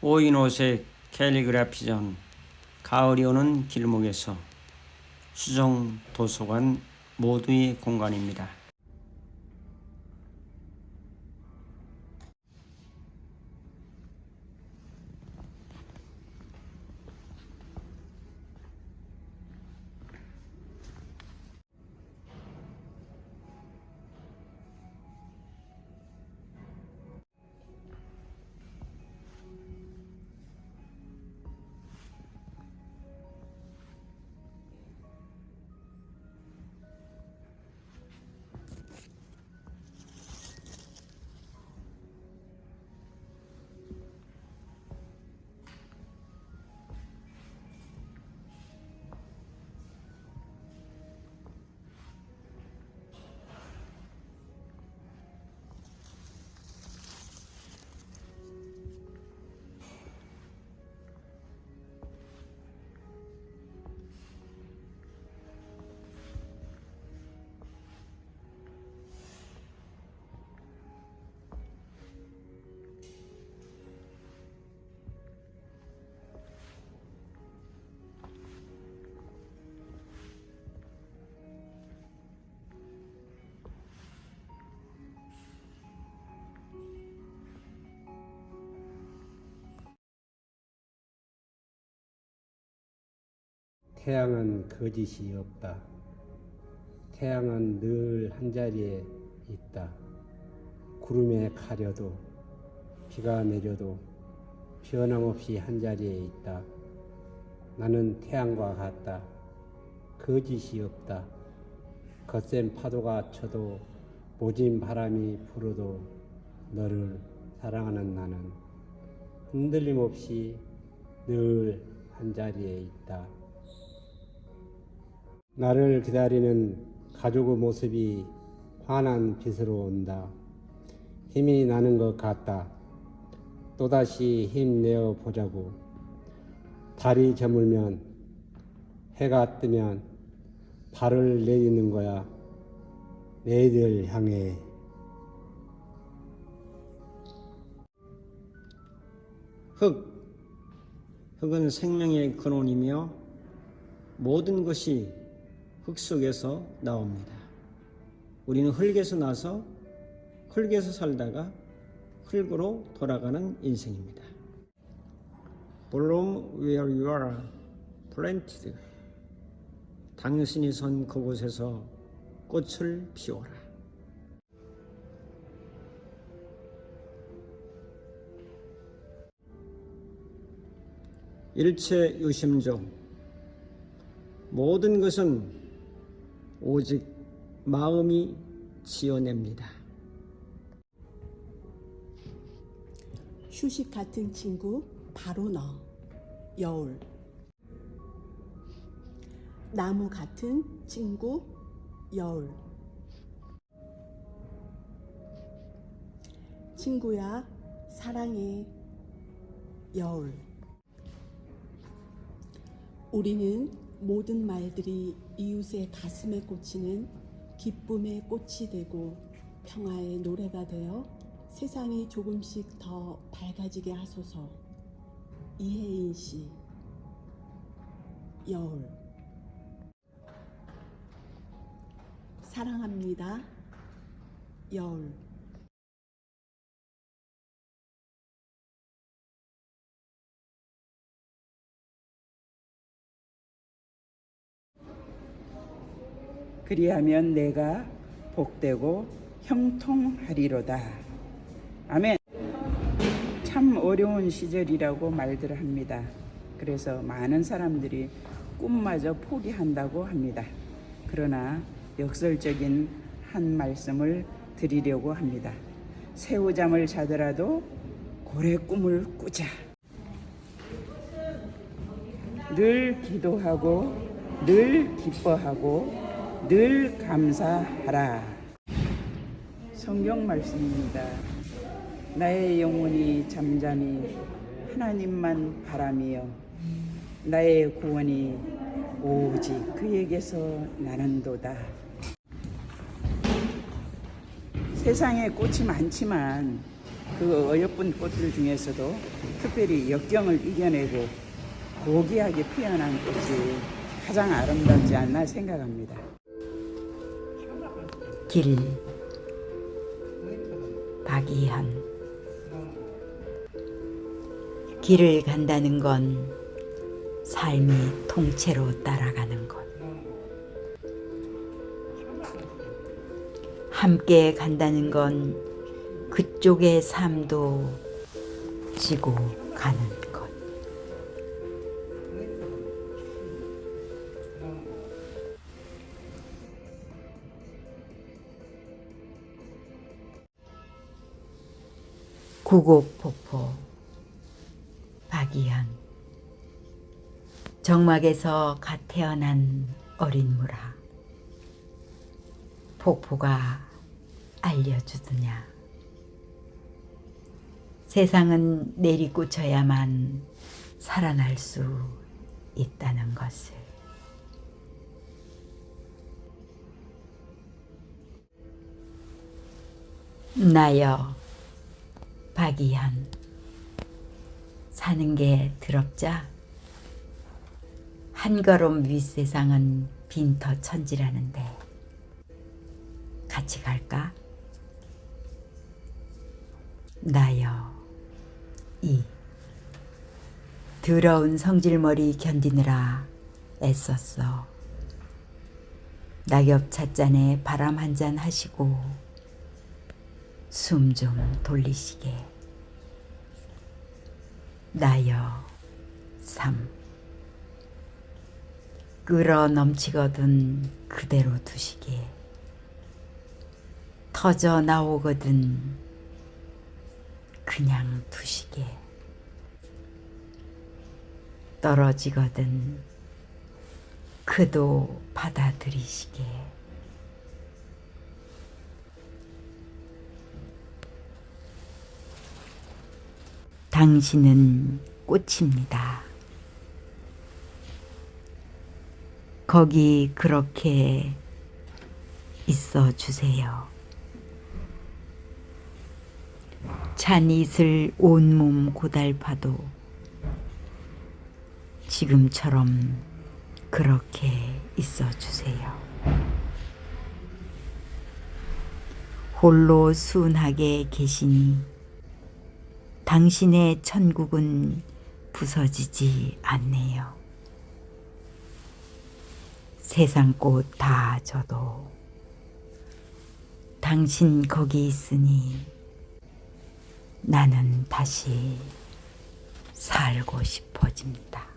오인호색 캘리그라피전 가을이 오는 길목에서 수정 도서관 모두의 공간입니다. 태양은 거짓이 없다. 태양은 늘 한자리에 있다. 구름에 가려도 비가 내려도 변함없이 한자리에 있다. 나는 태양과 같다. 거짓이 없다. 거센 파도가 쳐도 모진 바람이 불어도 너를 사랑하는 나는 흔들림 없이 늘 한자리에 있다. 나를 기다리는 가족의 모습이 환한 빛으로 온다. 힘이 나는 것 같다. 또다시 힘내어 보자고. 달이 저물면 해가 뜨면 발을 내딛는 거야. 내들 향해. 흙. 흙은 생명의 근원이며 모든 것이 흙 속에서 나옵니다. 우리는 흙에서 나서 흙에서 살다가 흙으로 돌아가는 인생입니다. Bloom where you are planted. 당신이 선 그곳에서 꽃을 피워라. 일체 유심조 모든 것은 오직 마음이 지어냅니다. 휴식 같은 친구 바로 너. 여울. 나무 같은 친구 여울. 친구야 사랑해. 여울. 우리는 모든 말들이 이웃의 가슴에 꽂히는 기쁨의 꽃이 되고 평화의 노래가 되어 세상이 조금씩 더 밝아지게 하소서. 이혜인 씨, 여울. 사랑합니다. 여울. 그리하면 내가 복되고 형통하리로다. 아멘. 참 어려운 시절이라고 말들 합니다. 그래서 많은 사람들이 꿈마저 포기한다고 합니다. 그러나 역설적인 한 말씀을 드리려고 합니다. 새우잠을 자더라도 고래 꿈을 꾸자. 늘 기도하고 늘 기뻐하고 늘 감사하라. 성경 말씀입니다. 나의 영혼이 잠잠히 하나님만 바라며 나의 구원이 오직 그에게서 나는도다. 세상에 꽃이 많지만 그 어여쁜 꽃들 중에서도 특별히 역경을 이겨내고 고귀하게 피어난 꽃이 가장 아름답지 않나 생각합니다. 길. 박이현 길을 간다는 건 삶이 통째로 따라가는 것. 함께 간다는 건 그쪽의 삶도 지고 가는 구곡폭포. 박이현. 정막에서 갓 태어난 어린 무라. 폭포가 알려주느냐. 세상은 내리꽂혀야만 살아날 수 있다는 것을. 나여 박이현 사는 게 더럽자? 한 걸음 윗세상은 빈터 천지라는데 같이 갈까? 나여 이. 더러운 성질머리 견디느라 애썼어. 낙엽 찻잔에 바람 한 잔 하시고 숨 좀 돌리시게. 나여 삶 끌어 넘치거든 그대로 두시게. 터져 나오거든 그냥 두시게. 떨어지거든 그도 받아들이시게 당신은 꽃입니다. 거기 그렇게 있어 주세요. 찬 이슬 온몸 고달파도 지금처럼 그렇게 있어 주세요. 홀로 순하게 계시니 당신의 천국은 부서지지 않네요. 세상 꽃 다 져도 당신 거기 있으니 나는 다시 살고 싶어집니다.